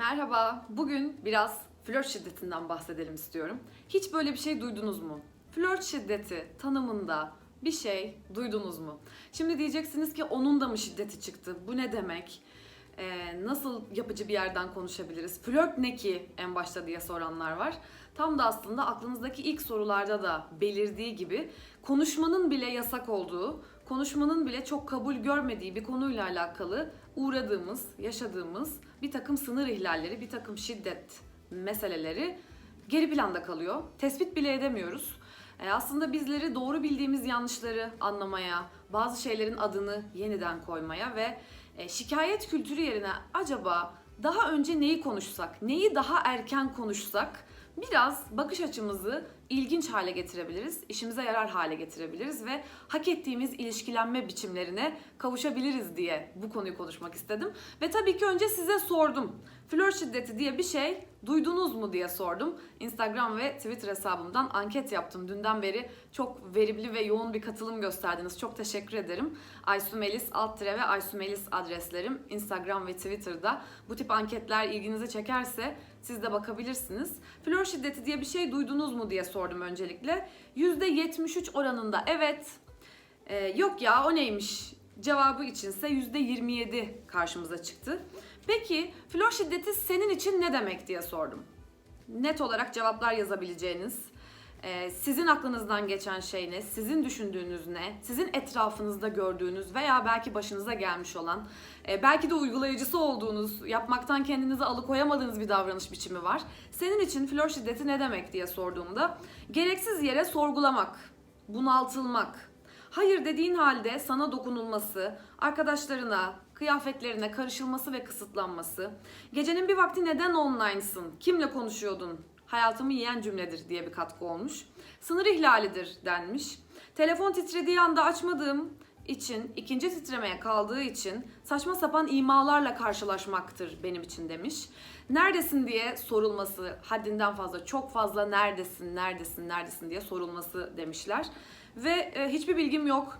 Merhaba. Bugün biraz flört şiddetinden bahsedelim istiyorum. Hiç böyle bir şey duydunuz mu? Flört şiddeti tanımında bir şey duydunuz mu? Şimdi diyeceksiniz ki onun da mı şiddeti çıktı? Bu ne demek? Ee, nasıl yapıcı bir yerden konuşabiliriz? Flört ne ki en başta diye soranlar var. Tam da aslında aklınızdaki ilk sorularda da belirdiği gibi konuşmanın bile yasak olduğu, konuşmanın bile çok kabul görmediği bir konuyla alakalı uğradığımız, yaşadığımız bir takım sınır ihlalleri, bir takım şiddet meseleleri geri planda kalıyor. Tespit bile edemiyoruz. E, aslında bizleri doğru bildiğimiz yanlışları anlamaya, bazı şeylerin adını yeniden koymaya ve e, şikayet kültürü yerine acaba daha önce neyi konuşsak, neyi daha erken konuşsak biraz bakış açımızı ilginç hale getirebiliriz, işimize yarar hale getirebiliriz ve hak ettiğimiz ilişkilenme biçimlerine kavuşabiliriz diye bu konuyu konuşmak istedim. Ve tabii ki önce size sordum. Flört şiddeti diye bir şey duydunuz mu diye sordum. Instagram ve Twitter hesabımdan anket yaptım. Dünden beri çok verimli ve yoğun bir katılım gösterdiniz. Çok teşekkür ederim. Aysu Melis alt tire ve Aysu Melis adreslerim Instagram ve Twitter'da. Bu tip anketler ilginizi çekerse siz de bakabilirsiniz. Flört şiddeti diye bir şey duydunuz mu diye sordum öncelikle. %73 oranında evet, Ee, yok ya o neymiş cevabı içinse %27 karşımıza çıktı. Peki flört şiddeti senin için ne demek diye sordum. Net olarak cevaplar yazabileceğiniz, e, sizin aklınızdan geçen şey ne, sizin düşündüğünüz ne, sizin etrafınızda gördüğünüz veya belki başınıza gelmiş olan, e, belki de uygulayıcısı olduğunuz, yapmaktan kendinizi alıkoyamadığınız bir davranış biçimi var. Senin için flört şiddeti ne demek diye sorduğumda gereksiz yere sorgulamak, bunaltılmak, hayır dediğin halde sana dokunulması, arkadaşlarına, kıyafetlerine karışılması ve kısıtlanması, gecenin bir vakti neden online'sın, kimle konuşuyordun, hayatımı yiyen cümledir diye bir katkı olmuş. Sınır ihlalidir denmiş. Telefon titrediği anda açmadığım için, ikinci titremeye kaldığı için saçma sapan imalarla karşılaşmaktır benim için demiş. Neredesin diye sorulması, haddinden fazla, çok fazla neredesin, neredesin, neredesin diye sorulması demişler. Ve e, hiçbir bilgim yok,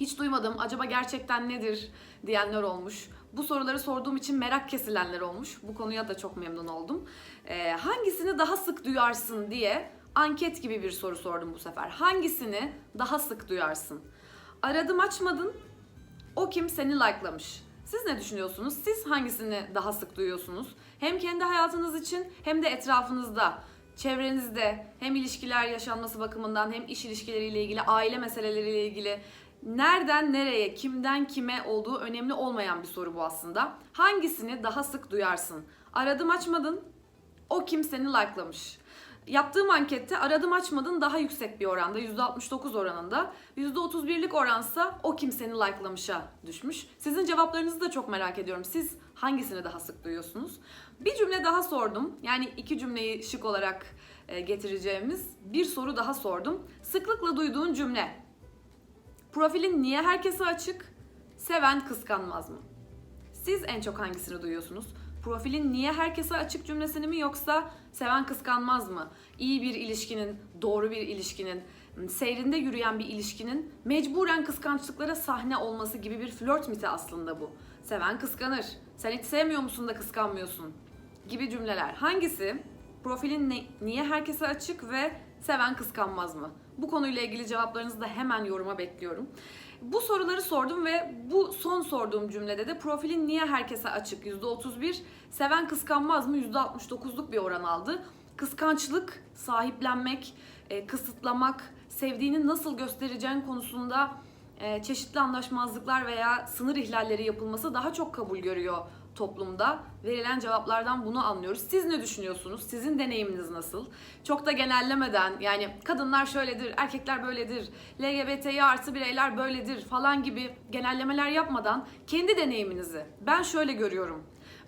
hiç duymadım, acaba gerçekten nedir diyenler olmuş. Bu soruları sorduğum için merak kesilenler olmuş. Bu konuya da çok memnun oldum. Ee, hangisini daha sık duyarsın diye anket gibi bir soru sordum bu sefer. Hangisini daha sık duyarsın? Aradım açmadın, o kim seni likelamış. Siz ne düşünüyorsunuz? Siz hangisini daha sık duyuyorsunuz? Hem kendi hayatınız için hem de etrafınızda, çevrenizde hem ilişkiler yaşanması bakımından hem iş ilişkileriyle ilgili, aile meseleleriyle ilgili nereden nereye, kimden kime olduğu önemli olmayan bir soru bu aslında. Hangisini daha sık duyarsın? Aradım açmadın, o kim seni likelamış. Yaptığım ankette aradım açmadın daha yüksek bir oranda %69 oranında. %31'lik oransa o kim seni likelamış'a düşmüş. Sizin cevaplarınızı da çok merak ediyorum. Siz hangisini daha sık duyuyorsunuz? Bir cümle daha sordum. Yani iki cümleyi şık olarak e, getireceğimiz bir soru daha sordum. Sıklıkla duyduğun cümle. Profilin niye herkese açık? Seven kıskanmaz mı? Siz en çok hangisini duyuyorsunuz? Profilin niye herkese açık cümlesini mi yoksa seven kıskanmaz mı? İyi bir ilişkinin, doğru bir ilişkinin, seyrinde yürüyen bir ilişkinin mecburen kıskançlıklara sahne olması gibi bir flört miti aslında bu. Seven kıskanır. Sen hiç sevmiyor musun da kıskanmıyorsun gibi cümleler. Hangisi profilin ne- niye herkese açık ve seven kıskanmaz mı? Bu konuyla ilgili cevaplarınızı da hemen yoruma bekliyorum. Bu soruları sordum ve bu son sorduğum cümlede de profilin niye herkese açık %31, seven kıskanmaz mı %69'luk bir oran aldı. Kıskançlık, sahiplenmek, e, kısıtlamak, sevdiğini nasıl göstereceğin konusunda e, çeşitli anlaşmazlıklar veya sınır ihlalleri yapılması daha çok kabul görüyor toplumda. Verilen cevaplardan bunu anlıyoruz. Siz ne düşünüyorsunuz? Sizin deneyiminiz nasıl? Çok da genellemeden yani kadınlar şöyledir, erkekler böyledir, LGBTİ artı bireyler böyledir falan gibi genellemeler yapmadan kendi deneyiminizi ben şöyle görüyorum.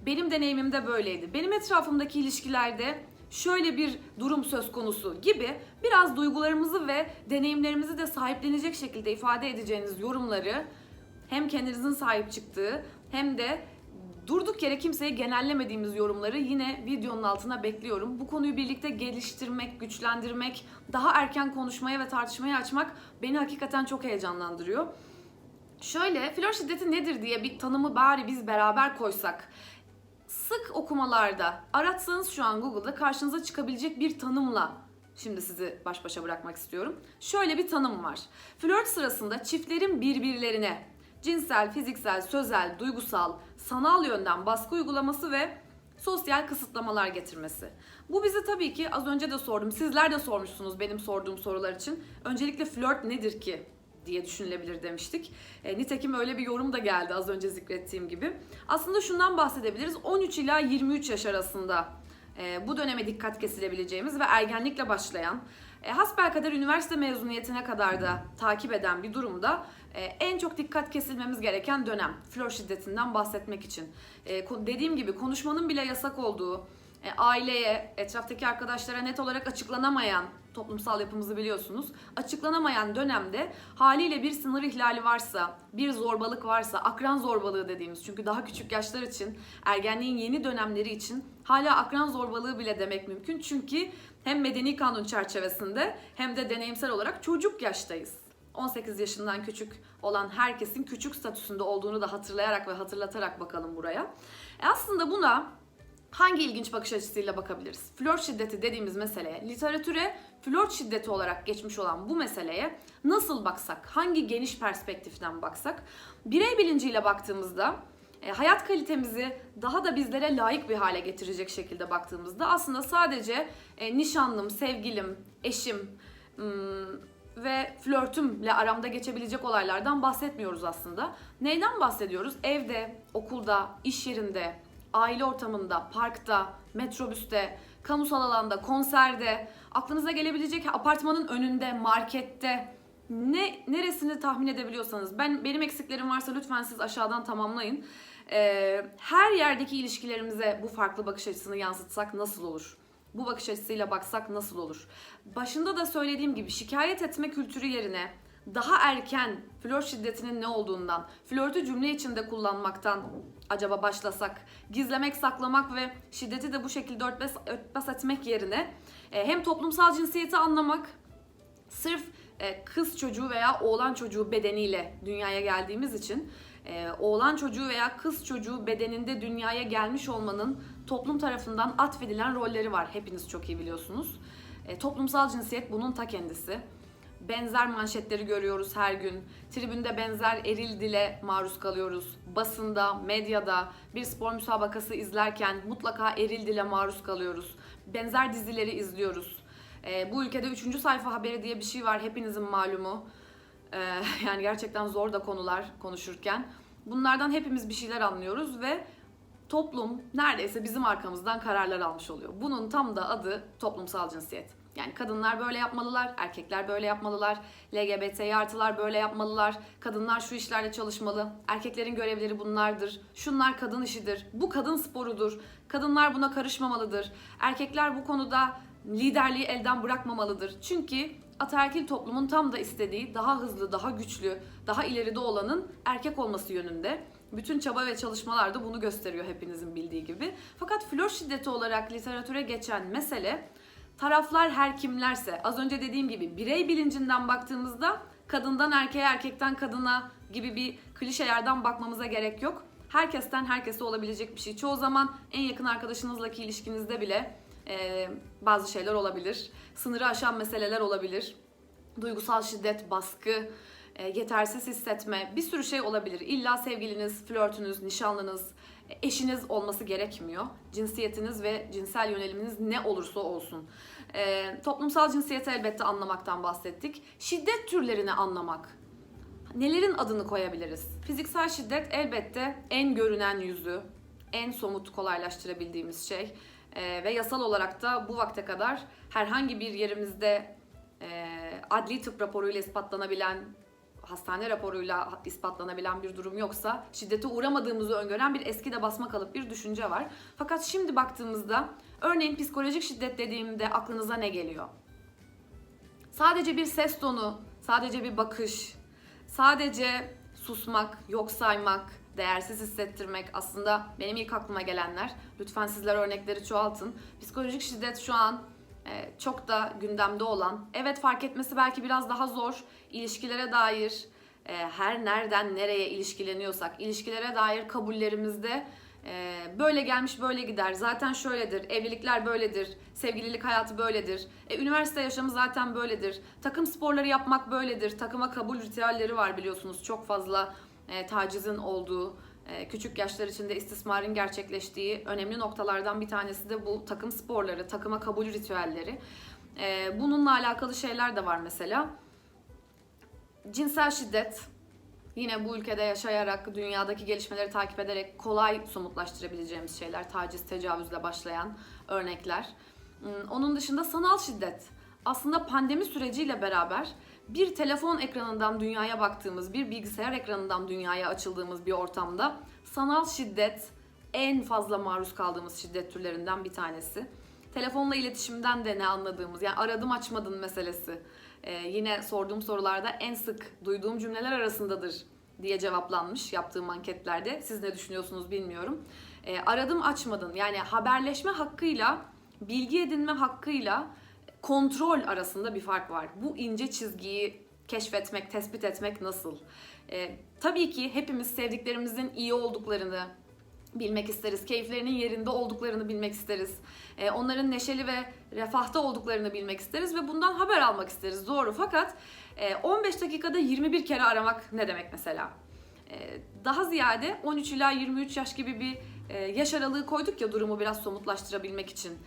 Benim deneyimim de böyleydi. Benim etrafımdaki ilişkilerde şöyle bir durum söz konusu gibi biraz duygularımızı ve deneyimlerimizi de sahiplenecek şekilde ifade edeceğiniz yorumları hem kendinizin sahip çıktığı hem de durduk yere kimseye genellemediğimiz yorumları yine videonun altına bekliyorum. Bu konuyu birlikte geliştirmek, güçlendirmek, daha erken konuşmaya ve tartışmaya açmak beni hakikaten çok heyecanlandırıyor. Şöyle flört şiddeti nedir diye bir tanımı bari biz beraber koysak sık okumalarda aratsanız şu an Google'da karşınıza çıkabilecek bir tanımla şimdi sizi baş başa bırakmak istiyorum. Şöyle bir tanım var. Flört sırasında çiftlerin birbirlerine cinsel, fiziksel, sözel, duygusal, sanal yönden baskı uygulaması ve sosyal kısıtlamalar getirmesi. Bu bizi tabii ki az önce de sordum. Sizler de sormuşsunuz benim sorduğum sorular için. Öncelikle flört nedir ki diye düşünülebilir demiştik. E, nitekim öyle bir yorum da geldi az önce zikrettiğim gibi. Aslında şundan bahsedebiliriz. 13 ila 23 yaş arasında e, bu döneme dikkat kesilebileceğimiz ve ergenlikle başlayan e, hasbelkader üniversite mezuniyetine kadar da takip eden bir durumda e, en çok dikkat kesilmemiz gereken dönem. Flört şiddetinden bahsetmek için. E, dediğim gibi konuşmanın bile yasak olduğu, e, aileye, etraftaki arkadaşlara net olarak açıklanamayan, toplumsal yapımızı biliyorsunuz, açıklanamayan dönemde haliyle bir sınır ihlali varsa, bir zorbalık varsa, akran zorbalığı dediğimiz çünkü daha küçük yaşlar için, ergenliğin yeni dönemleri için hala akran zorbalığı bile demek mümkün. Çünkü hem medeni kanun çerçevesinde hem de deneyimsel olarak çocuk yaştayız. 18 yaşından küçük olan herkesin küçük statüsünde olduğunu da hatırlayarak ve hatırlatarak bakalım buraya. E aslında buna hangi ilginç bakış açısıyla bakabiliriz? Flört şiddeti dediğimiz meseleye, literatüre flört şiddeti olarak geçmiş olan bu meseleye nasıl baksak, hangi geniş perspektiften baksak, birey bilinciyle baktığımızda e, hayat kalitemizi daha da bizlere layık bir hale getirecek şekilde baktığımızda aslında sadece e, nişanlım, sevgilim, eşim ve flörtümle aramda geçebilecek olaylardan bahsetmiyoruz aslında. Neyden bahsediyoruz? Evde, okulda, iş yerinde, aile ortamında, parkta, metrobüste, kamusal alanda, konserde, aklınıza gelebilecek apartmanın önünde, markette, ne neresini tahmin edebiliyorsanız ben benim eksiklerim varsa lütfen siz aşağıdan tamamlayın. Ee, her yerdeki ilişkilerimize bu farklı bakış açısını yansıtsak nasıl olur? Bu bakış açısıyla baksak nasıl olur? Başında da söylediğim gibi şikayet etme kültürü yerine daha erken flört şiddetinin ne olduğundan, flörtü cümle içinde kullanmaktan acaba başlasak, gizlemek, saklamak ve şiddeti de bu şekilde örtbas, örtbas etmek yerine e, hem toplumsal cinsiyeti anlamak, sırf e, kız çocuğu veya oğlan çocuğu bedeniyle dünyaya geldiğimiz için e, oğlan çocuğu veya kız çocuğu bedeninde dünyaya gelmiş olmanın toplum tarafından atfedilen rolleri var. Hepiniz çok iyi biliyorsunuz. E, toplumsal cinsiyet bunun ta kendisi. Benzer manşetleri görüyoruz her gün. Tribünde benzer eril dile maruz kalıyoruz. Basında, medyada bir spor müsabakası izlerken mutlaka eril dile maruz kalıyoruz. Benzer dizileri izliyoruz. E, bu ülkede 3. sayfa haberi diye bir şey var hepinizin malumu. E, yani gerçekten zor da konular konuşurken. Bunlardan hepimiz bir şeyler anlıyoruz ve toplum neredeyse bizim arkamızdan kararlar almış oluyor. Bunun tam da adı toplumsal cinsiyet. Yani kadınlar böyle yapmalılar, erkekler böyle yapmalılar, LGBT'yi artılar böyle yapmalılar, kadınlar şu işlerde çalışmalı, erkeklerin görevleri bunlardır, şunlar kadın işidir, bu kadın sporudur, kadınlar buna karışmamalıdır, erkekler bu konuda liderliği elden bırakmamalıdır. Çünkü ataerkil toplumun tam da istediği daha hızlı, daha güçlü, daha ileride olanın erkek olması yönünde. Bütün çaba ve çalışmalar da bunu gösteriyor hepinizin bildiği gibi. Fakat flört şiddeti olarak literatüre geçen mesele taraflar her kimlerse az önce dediğim gibi birey bilincinden baktığımızda kadından erkeğe erkekten kadına gibi bir klişe yerden bakmamıza gerek yok. Herkesten herkese olabilecek bir şey. Çoğu zaman en yakın arkadaşınızlaki ilişkinizde bile e, bazı şeyler olabilir. Sınırı aşan meseleler olabilir. Duygusal şiddet, baskı, e, yetersiz hissetme bir sürü şey olabilir. İlla sevgiliniz, flörtünüz, nişanlınız, eşiniz olması gerekmiyor. Cinsiyetiniz ve cinsel yöneliminiz ne olursa olsun. E, toplumsal cinsiyeti elbette anlamaktan bahsettik. Şiddet türlerini anlamak. Nelerin adını koyabiliriz? Fiziksel şiddet elbette en görünen yüzü, en somut kolaylaştırabildiğimiz şey. E, ve yasal olarak da bu vakte kadar herhangi bir yerimizde e, adli tıp raporuyla ispatlanabilen hastane raporuyla ispatlanabilen bir durum yoksa şiddete uğramadığımızı öngören bir eski de basma kalıp bir düşünce var. Fakat şimdi baktığımızda örneğin psikolojik şiddet dediğimde aklınıza ne geliyor? Sadece bir ses tonu, sadece bir bakış, sadece susmak, yok saymak, değersiz hissettirmek aslında benim ilk aklıma gelenler. Lütfen sizler örnekleri çoğaltın. Psikolojik şiddet şu an e, çok da gündemde olan, evet fark etmesi belki biraz daha zor, ilişkilere dair e, her nereden nereye ilişkileniyorsak, ilişkilere dair kabullerimizde e, böyle gelmiş böyle gider, zaten şöyledir, evlilikler böyledir, sevgililik hayatı böyledir, e, üniversite yaşamı zaten böyledir, takım sporları yapmak böyledir, takıma kabul ritüelleri var biliyorsunuz. Çok fazla e, tacizin olduğu, e, küçük yaşlar içinde istismarın gerçekleştiği önemli noktalardan bir tanesi de bu takım sporları, takıma kabul ritüelleri. E, bununla alakalı şeyler de var mesela. Cinsel şiddet, yine bu ülkede yaşayarak, dünyadaki gelişmeleri takip ederek kolay somutlaştırabileceğimiz şeyler. Taciz, tecavüzle başlayan örnekler. Hmm, Onun dışında sanal şiddet. Aslında pandemi süreciyle beraber bir telefon ekranından dünyaya baktığımız, bir bilgisayar ekranından dünyaya açıldığımız bir ortamda sanal şiddet en fazla maruz kaldığımız şiddet türlerinden bir tanesi. Telefonla iletişimden de ne anladığımız, yani aradım açmadın meselesi. Ee, yine sorduğum sorularda en sık duyduğum cümleler arasındadır diye cevaplanmış yaptığım anketlerde. Siz ne düşünüyorsunuz bilmiyorum. Ee, aradım açmadın yani haberleşme hakkıyla bilgi edinme hakkıyla kontrol arasında bir fark var. Bu ince çizgiyi keşfetmek, tespit etmek nasıl? Ee, tabii ki hepimiz sevdiklerimizin iyi olduklarını bilmek isteriz. Keyiflerinin yerinde olduklarını bilmek isteriz. Ee, onların neşeli ve refahta olduklarını bilmek isteriz ve bundan haber almak isteriz. Doğru fakat e, 15 dakikada 21 kere aramak ne demek mesela? Ee, daha ziyade 13 ila 23 yaş gibi bir e, yaş aralığı koyduk ya durumu biraz somutlaştırabilmek için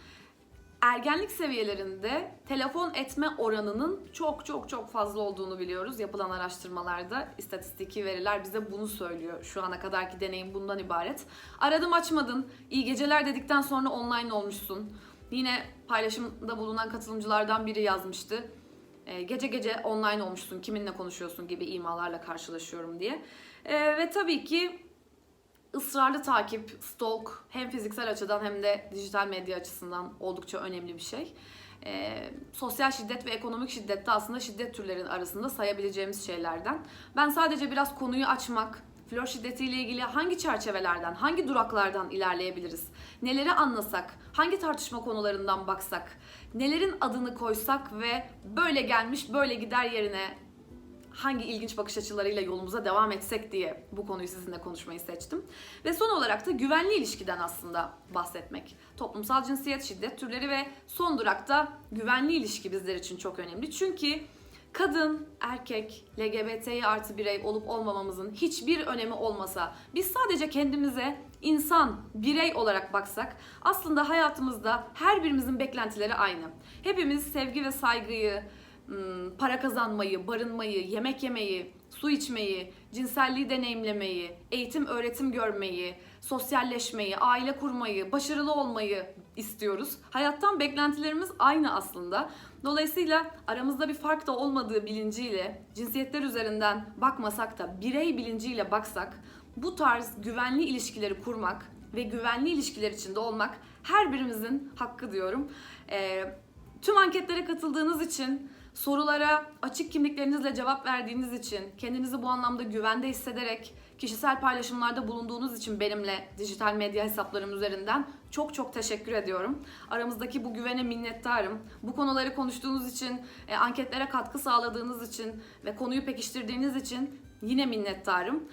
ergenlik seviyelerinde telefon etme oranının çok çok çok fazla olduğunu biliyoruz. Yapılan araştırmalarda istatistiki veriler bize bunu söylüyor. Şu ana kadarki deneyim bundan ibaret. Aradım açmadın, iyi geceler dedikten sonra online olmuşsun. Yine paylaşımda bulunan katılımcılardan biri yazmıştı. "E, gece gece online olmuşsun, kiminle konuşuyorsun gibi imalarla karşılaşıyorum diye. E, ve tabii ki ısrarlı takip, stalk hem fiziksel açıdan hem de dijital medya açısından oldukça önemli bir şey. Ee, sosyal şiddet ve ekonomik şiddet de aslında şiddet türlerinin arasında sayabileceğimiz şeylerden. Ben sadece biraz konuyu açmak, flör şiddetiyle ilgili hangi çerçevelerden, hangi duraklardan ilerleyebiliriz? Neleri anlasak, hangi tartışma konularından baksak, nelerin adını koysak ve böyle gelmiş böyle gider yerine hangi ilginç bakış açılarıyla yolumuza devam etsek diye bu konuyu sizinle konuşmayı seçtim. Ve son olarak da güvenli ilişkiden aslında bahsetmek. Toplumsal cinsiyet, şiddet türleri ve son durakta güvenli ilişki bizler için çok önemli. Çünkü kadın, erkek, LGBTİ artı birey olup olmamamızın hiçbir önemi olmasa, biz sadece kendimize insan, birey olarak baksak aslında hayatımızda her birimizin beklentileri aynı. Hepimiz sevgi ve saygıyı, para kazanmayı, barınmayı, yemek yemeyi, su içmeyi, cinselliği deneyimlemeyi, eğitim öğretim görmeyi, sosyalleşmeyi, aile kurmayı, başarılı olmayı istiyoruz. Hayattan beklentilerimiz aynı aslında. Dolayısıyla aramızda bir fark da olmadığı bilinciyle, cinsiyetler üzerinden bakmasak da birey bilinciyle baksak, bu tarz güvenli ilişkileri kurmak ve güvenli ilişkiler içinde olmak her birimizin hakkı diyorum. Ee, tüm anketlere katıldığınız için, sorulara açık kimliklerinizle cevap verdiğiniz için, kendinizi bu anlamda güvende hissederek kişisel paylaşımlarda bulunduğunuz için benimle dijital medya hesaplarım üzerinden çok çok teşekkür ediyorum. Aramızdaki bu güvene minnettarım. Bu konuları konuştuğunuz için, e, anketlere katkı sağladığınız için ve konuyu pekiştirdiğiniz için yine minnettarım.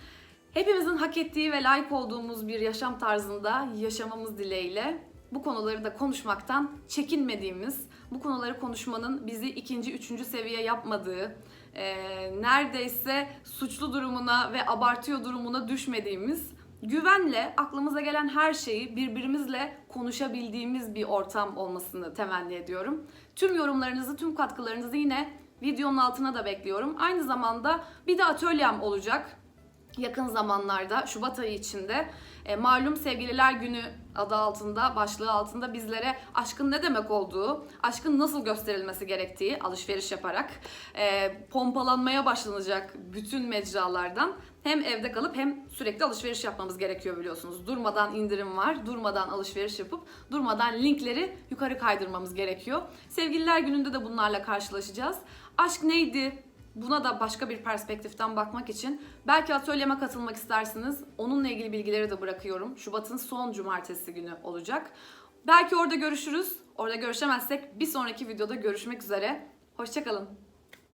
Hepimizin hak ettiği ve layık olduğumuz bir yaşam tarzında yaşamamız dileğiyle bu konuları da konuşmaktan çekinmediğimiz, bu konuları konuşmanın bizi ikinci, üçüncü seviye yapmadığı, e, neredeyse suçlu durumuna ve abartıyor durumuna düşmediğimiz, güvenle aklımıza gelen her şeyi birbirimizle konuşabildiğimiz bir ortam olmasını temenni ediyorum. Tüm yorumlarınızı, tüm katkılarınızı yine videonun altına da bekliyorum. Aynı zamanda bir de atölyem olacak yakın zamanlarda Şubat ayı içinde e, malum sevgililer günü adı altında başlığı altında bizlere aşkın ne demek olduğu, aşkın nasıl gösterilmesi gerektiği alışveriş yaparak e, pompalanmaya başlanacak bütün mecralardan hem evde kalıp hem sürekli alışveriş yapmamız gerekiyor biliyorsunuz. Durmadan indirim var, durmadan alışveriş yapıp durmadan linkleri yukarı kaydırmamız gerekiyor. Sevgililer gününde de bunlarla karşılaşacağız. Aşk neydi? Buna da başka bir perspektiften bakmak için belki atölyeme katılmak istersiniz. Onunla ilgili bilgileri de bırakıyorum. Şubat'ın son cumartesi günü olacak. Belki orada görüşürüz. Orada görüşemezsek bir sonraki videoda görüşmek üzere. Hoşçakalın.